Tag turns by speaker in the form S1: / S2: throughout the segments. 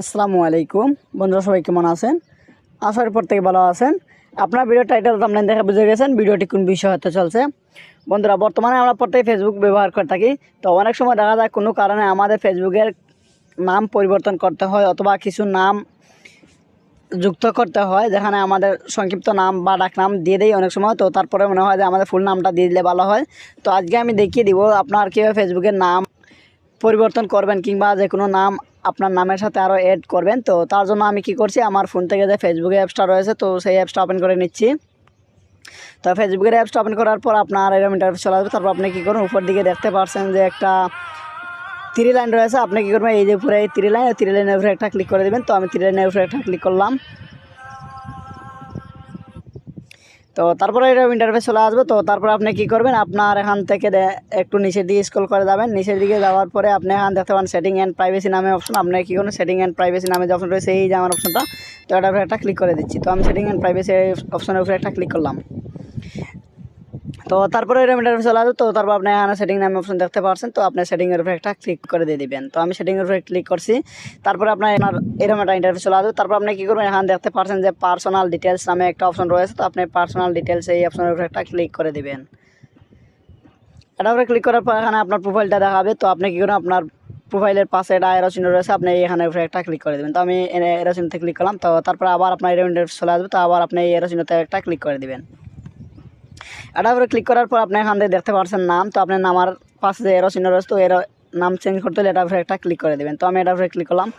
S1: আসসালামু আলাইকুম। বন্ধুরা, সবাই কেমন আছেন? আশা পর থেকে ভালো আছেন। আপনার ভিডিও টাইটেল তো আপনার দেখে বুঝে গেছেন ভিডিওটি কোন বিষয় হতে চলছে। বন্ধুরা, বর্তমানে আমরা প্রত্যেকে ফেসবুক ব্যবহার করে থাকি, তো অনেক সময় দেখা যায় কোনো কারণে আমাদের ফেসবুকের নাম পরিবর্তন করতে হয় অথবা কিছু নাম যুক্ত করতে হয়, যেখানে আমাদের সংক্ষিপ্ত নাম বা ডাক নাম দিয়ে দেয় অনেক সময়। তো তারপরে মনে হয় যে আমাদের ফুল নামটা দিয়ে দিলে ভালো হয়। তো আজকে আমি দেখিয়ে দিব আপনার কীভাবে ফেসবুকের নাম পরিবর্তন করবেন কিংবা যে কোনো নাম আপনার নামের সাথে আরও অ্যাড করবেন। তো তার জন্য আমি কি করছি, আমার ফোন থেকে যে ফেসবুকে অ্যাপসটা রয়েছে, তো সেই অ্যাপসটা ওপেন করে নিচ্ছি। তো ফেসবুকের অ্যাপসটা ওপেন করার পর আপনার এরকম ইন্টারভিউ চলে আসবে। তারপর আপনি কী করুন উপর দিকে দেখতে পারছেন যে একটা থ্রি লাইন রয়েছে। আপনি কী করবেন, এই যে উপরে এই থ্রি লাইন থ্রি লাইনের উপরে একটা ক্লিক করে দেবেন। তো আমি থ্রি লাইনের উপরে একটা ক্লিক করলাম। তো তারপরে এটা ইন্টারফেস চলে আসবে। তো তারপরে আপনি কি করবেন? আপনার এখান থেকে একটু নিচের দিকে স্ক্রল করে যাবেন। নিচের দিকে যাওয়ার পরে আপনি এখান দেখতে পান সেটিং অ্যান্ড প্রাইভেসি নামে অপশন আপনি কি করুন সেটিং অ্যান্ড প্রাইভেসি নামে যে অপশন রয়েছে, এই যে আমার অপশনটা তো উপরে একটা ক্লিক করে দিচ্ছি। তো আমি সেটিং অ্যান্ড প্রাইভেসি অপশনের উপরে একটা ক্লিক করলাম। তো তারপরে এরকম ইন্টারফেস চলে আসবে তো তারপর আপনি এখানে সেটিং নামে অপশন দেখতে পাচ্ছেন তো আপনি সেটিংয়ের উপরে একটা ক্লিক করে দিয়ে দিবেন। তো আমি সেটিংয়ের উপরে ক্লিক করছি। তারপরে আপনার এরকম একটা ইন্টারফেস চলে আসবে তারপর আপনি কী করবেন? এখানে দেখতে পাচ্ছেন যে পার্সোনাল ডিটেলস নামে একটা অপশন রয়েছে। তো আপনি পার্সোনাল ডিটেলস এই অপশনের উপরে একটা ক্লিক করে দিবেন। এটার উপরে ক্লিক করার পর এখানে আপনার প্রোফাইলটা দেখাবে। তো আপনি কী করুন আপনার প্রোফাইলের পাশে এটা এরো চিহ্ন রয়েছে। আপনি এখানে উপরে একটা ক্লিক করে দেবেন। তো আমি এরো চিহ্নতে ক্লিক করলাম। তো তারপরে আবার আপনার এরো ইন্টারফেস চলে আসবে তো আবার আপনি এই এরো চিহ্নতে একটা ক্লিক করে দিবেন। এটার উপরে ক্লিক করার পর আপনি এখান থেকে দেখতে পাচ্ছেন নাম। তো আপনার নামার পাশে যে এরো চিহ্ন রয়েছে, তো এর নাম চেঞ্জ করতে হলে এটার উপরে একটা ক্লিক করে দেবেন। তো আমি এটার উপরে ক্লিক করলাম।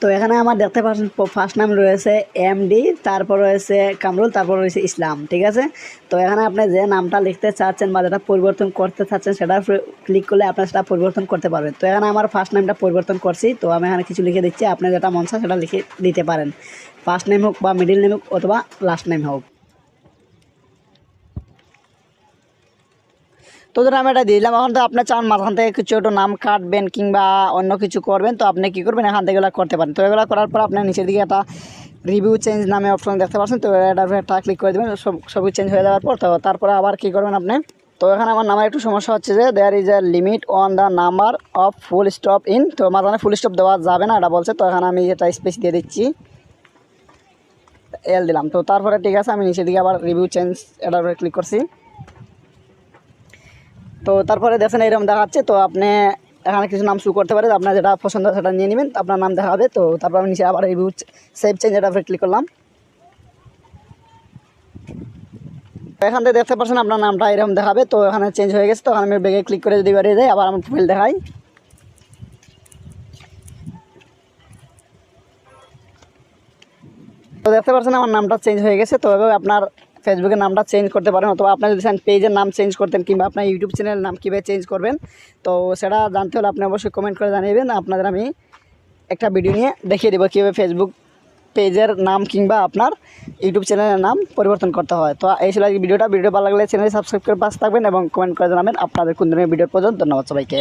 S1: তো এখানে আমার দেখতে পাচ্ছেন ফার্স্ট নাম রয়েছে এমডি তারপর রয়েছে কামরুল, তারপর রয়েছে ইসলাম, ঠিক আছে? তো এখানে আপনি যে নামটা লিখতে চাচ্ছেন বা যেটা পরিবর্তন করতে চাচ্ছেন উপরে ক্লিক করলে আপনি সেটা পরিবর্তন করতে পারবেন। তো এখানে আমার ফার্স্ট নামটা পরিবর্তন করছি। তো আমি এখানে কিছু লিখে দিচ্ছি। আপনি যেটা মন সেটা লিখে দিতে পারেন। ফার্স্ট নেম হোক বা মিডিল নেম হোক অথবা লাস্ট নেম হোক। তো ধরুন আমি এটা দিয়ে দিলাম। এখন তো আপনি চান মাঝখান থেকে কিছু একটু নাম কাটবেন কিংবা অন্য কিছু করবেন, তো আপনি কী করবেন? এখান থেকে এগুলো করতে পারেন। তো এগুলো করার পর আপনার নিচের দিকে একটা রিভিউ চেঞ্জ নামে অপশন দেখতে পাচ্ছেন, তো এটা একটা ক্লিক করে দেবেন সব সব চেঞ্জ হয়ে যাওয়ার পর তো তারপরে আবার কী করবেন আপনি? তো এখানে আমার নামের একটু সমস্যা হচ্ছে যে there is a limit on the number of full stop in তো মাঝখানে ফুল স্টপ দেওয়া যাবে না, এটা বলছে, তো এখানে আমি এটা স্পেস দিয়ে দিচ্ছি। এল দিলাম। তো তারপরে ঠিক আছে, আমি নিচের দিকে আবার রিভিউ চেঞ্জ এটার ক্লিক করছি। তো তারপরে দেখেন এরকম দেখাচ্ছে, তো আপনি এখানে কিছু নাম শুরু করতে পারেন আপনার যেটা পছন্দ সেটা নিয়ে নেবেন আপনার নাম দেখা হবে তো তারপর আমি নিচে আবার রিভিউ সেভ চেঞ্জ এটা ক্লিক করলাম। এখান থেকে দেখতে পাচ্ছেন আপনার নামটা এরকম দেখাবে, তো এখানে চেঞ্জ হয়ে গেছে, তো আমি বেগে ক্লিক করে যদি বেরিয়ে যাই, আবার আমার প্রোফাইল দেখাই। তো দেখতে পাচ্ছেন আমার নামটা চেঞ্জ হয়ে গেছে, তো এভাবে আপনার ফেসবুকের নামটা চেঞ্জ করতে পারেন অথবা আপনার যদি চান পেজের নাম চেঞ্জ করতেন কিংবা আপনার ইউটিউব চ্যানেলের নাম কীভাবে চেঞ্জ করবেন, তো সেটা জানতে হলে আপনি অবশ্যই কমেন্ট করে জানিয়েবেন আপনাদের আমি একটা ভিডিও নিয়ে দেখিয়ে দেবো কীভাবে ফেসবুক পেজের নাম কিংবা আপনার ইউটিউব চ্যানেলের নাম পরিবর্তন করতে হয়। তো এই ছিল ভিডিওটা ভিডিও ভালো লাগলে চ্যানেলে সাবস্ক্রাইব করে পাশে থাকবেন এবং কমেন্ট করে জানাবেন। আপনাদের কোন ধরনের ভিডিওর প্রয়োজন ধন্যবাদ সবাইকে।